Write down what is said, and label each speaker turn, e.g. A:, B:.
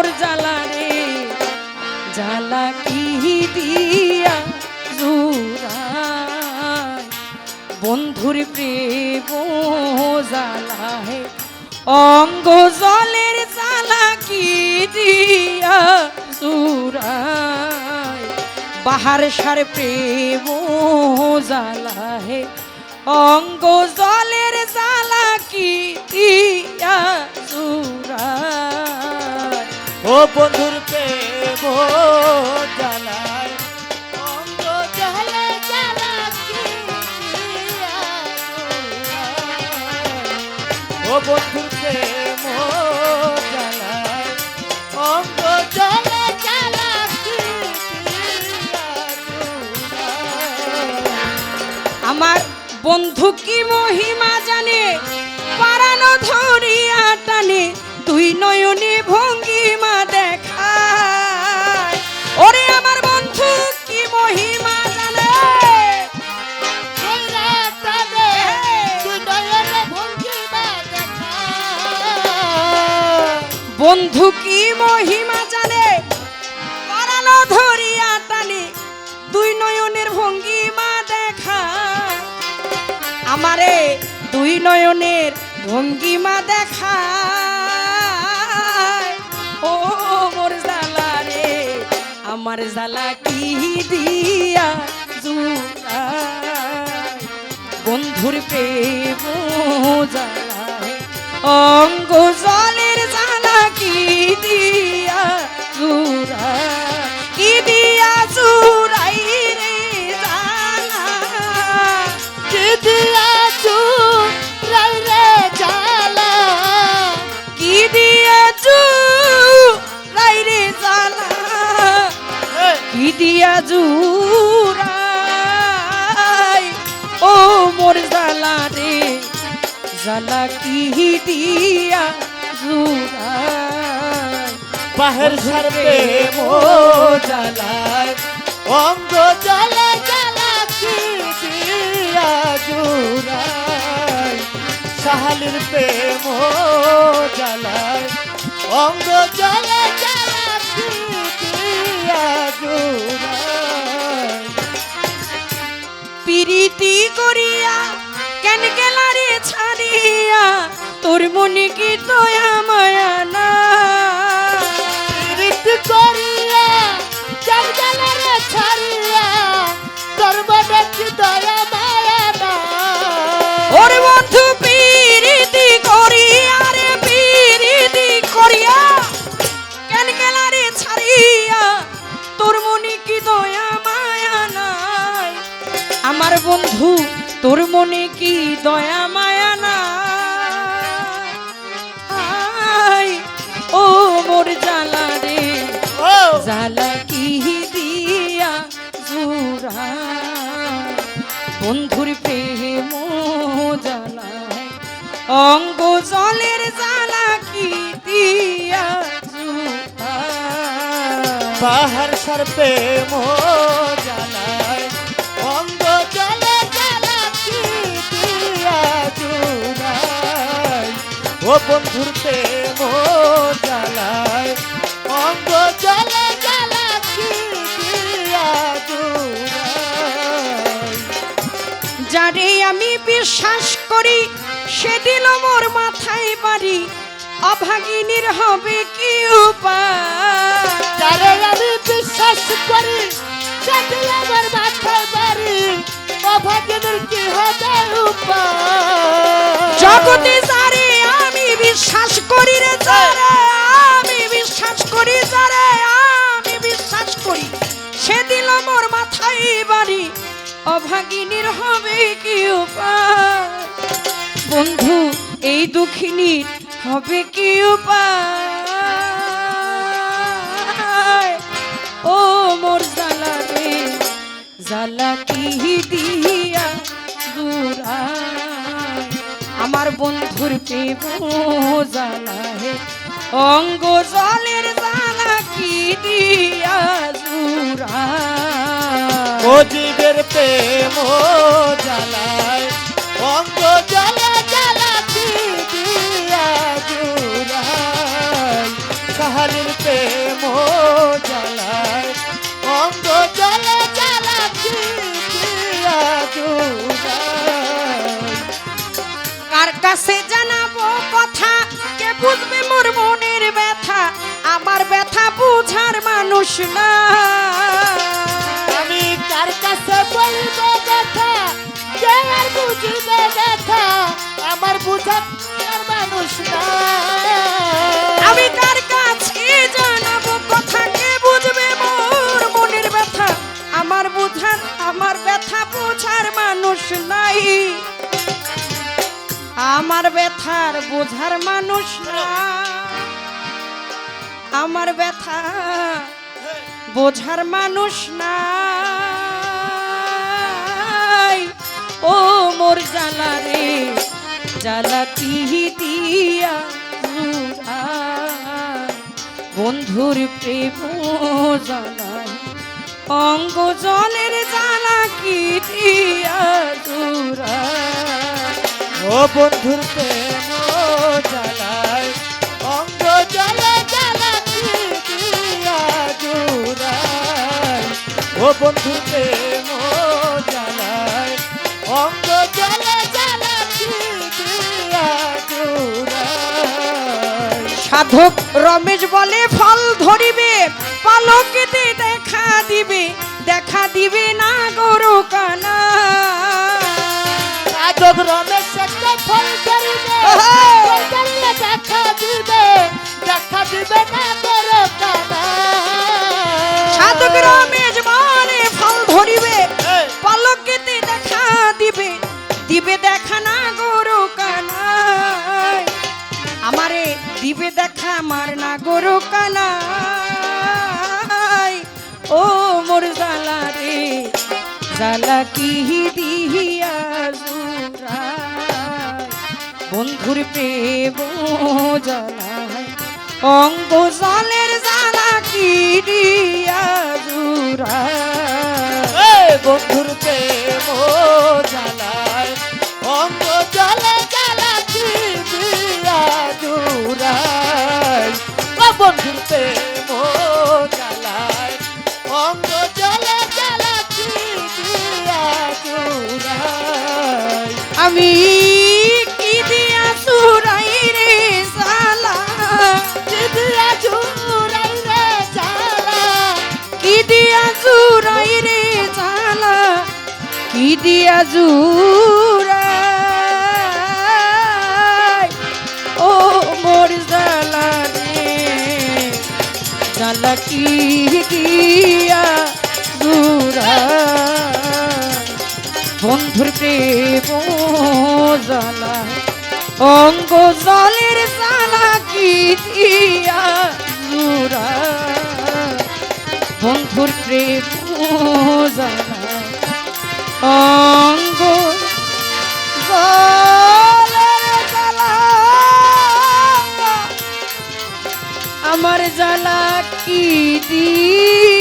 A: মোর জ্বালা রে জ্বালা কি দিয়া জুড়ায় বন্ধুর প্রেম জ্বালা হে অঙ্গ জলের জ্বালা কি দিয়া জুড়ায় বাহার সার প্রেম জ্বালা হে অঙ্গ জলের জ্বালা কি দিয়া জুড়ায়
B: ও বন্ধুর জ্বালা ও বন্ধুর
A: আমার বন্ধু কি মহিমা জানে? পারানো ধরিয়া টানে। দুই নয়নে ভঙ্গিমা বন্ধু কি মহিমা জানে? পারানো ধরিয়া টানে, দুই নয়নের ভঙ্গিমা দেখা। আমারে দুই নয়নের ভঙ্গিমা দেখা। ও মোর জালা রে, আমার জালা কি দিয়া জুড়ায়? বন্ধুর প্রেম জালায় অঙ্গ কি দিয়াছু রাই ও মোর জালা রে জালা কি দিয়া জুরাই
B: বাহের সার প্রেম জ্বালায়। অঙ্গ জ্বালা জ্বালা কি দিয়া জুড়ায় সাহালির প্রেম জ্বালায়। অঙ্গ জ্বালা জ্বালা
A: তোর মনে কি দয়া মায়া না?
B: করিয়া জগদলের ছাড়িয়া তোর মনে কি দয়া মায়া না?
A: ওরে বন্ধু পিরিতি করিয়া রে পিরিতি করিয়া কেন গেলারে ছাড়িয়া তোর মনে কি দয়া মায়া নাই? আমার বন্ধু তোর মনে কি দয়া মায়া ও জালা কি দিয়া জুড়ায় বন্ধুর প্রেম জ্বালায় অঙ্গ জলের জ্বালা কি দিয়া
B: বাহার সার প্রেম অঙ্গ জ্বালা জ্বালা কি দিয়া জুড়ায়। ও বন্ধুর প্রেম জ্বালায় অঙ্গ
A: আমি বিশ্বাস করি সেদিন মোর মাথায় বাড়ি। অভাগিনীর হবে কি উপায়?
B: আমি বিশ্বাস করি সেদিন আমার মাথায় বাড়ি। অভাগিনীর কি হবে উপায়?
A: জগতে যারে অভাগিনীর হবে কি উপায়? বন্ধু, এই দুঃখিনীর হবে কি উপায়? ও মোর জালা রে জালা কি দিয়া দূরায়? আমার বন্ধুর পেব জালা হে, অঙ্গ জলের জালা
B: ও জীবের প্রেম জ্বালায়। অঙ্গ জ্বালা জ্বালা দিয়া জুড়ায় সাহালির প্রেম জ্বালায়। অঙ্গ দিয়া জুড়াই
A: কার কাছে জানাব কথা? কে বুঝবে মোর মনের ব্যথা? আমার ব্যথা বুঝার মানুষ না।
B: বুঝবে ব্যথা আমার বুঝার মানুষ না
A: আমি কার কাছে জানাব কথা কে বুঝবে মোর মনের ব্যথা? আমার বুঝার আমার ব্যথা বুঝার মানুষ নাই। আমার ব্যথার বোঝার মানুষ না আমার ব্যথা বোঝার মানুষ নাই। ও জ্বালা রে, জ্বালা কি দিয়া? বন্ধুর প্রেম জ্বালায় অঙ্গ জলের জ্বালা কি দিয়া?
B: ও বন্ধুর প্রেম জ্বালায়, অঙ্গ জ্বালাচ্ছি দিয়া জুড়াই ও বন্ধুর প্রেম
A: সাধক রমেশ বলে ফল ধরিবে পালকেতে দেখা দিবে দেখা দিবে না গরু কানা।
B: সাধক রমেশ ফল ধরিবে দেখা দিবে দেখা দিবে না করো কানা।
A: সাধক রমেশ কানাই। ও মোর জালা রে, জালা কি দিয়া বন্ধুর প্রেম জানাই অঙ্গ জলের জালা কি দিয়া
B: এই বন্ধুর বন্ধুর প্রেম জ্বালায় অঙ্গ দিয়া জুড়াই
A: আমি দিয়া সুরাই রে সালা?
B: দিয়া জুড়াই রে জ্বালা
A: কি দিয়া সুরাই রে সালা? কি দিয়া জুরাই কি দিয়া জুরাই বন্ধুর প্রেম জালা অঙ্গ জলের জালা কি দিয়া জুরা বন্ধুর প্রেম জালা অঙ্গ আমার জালা দিয়া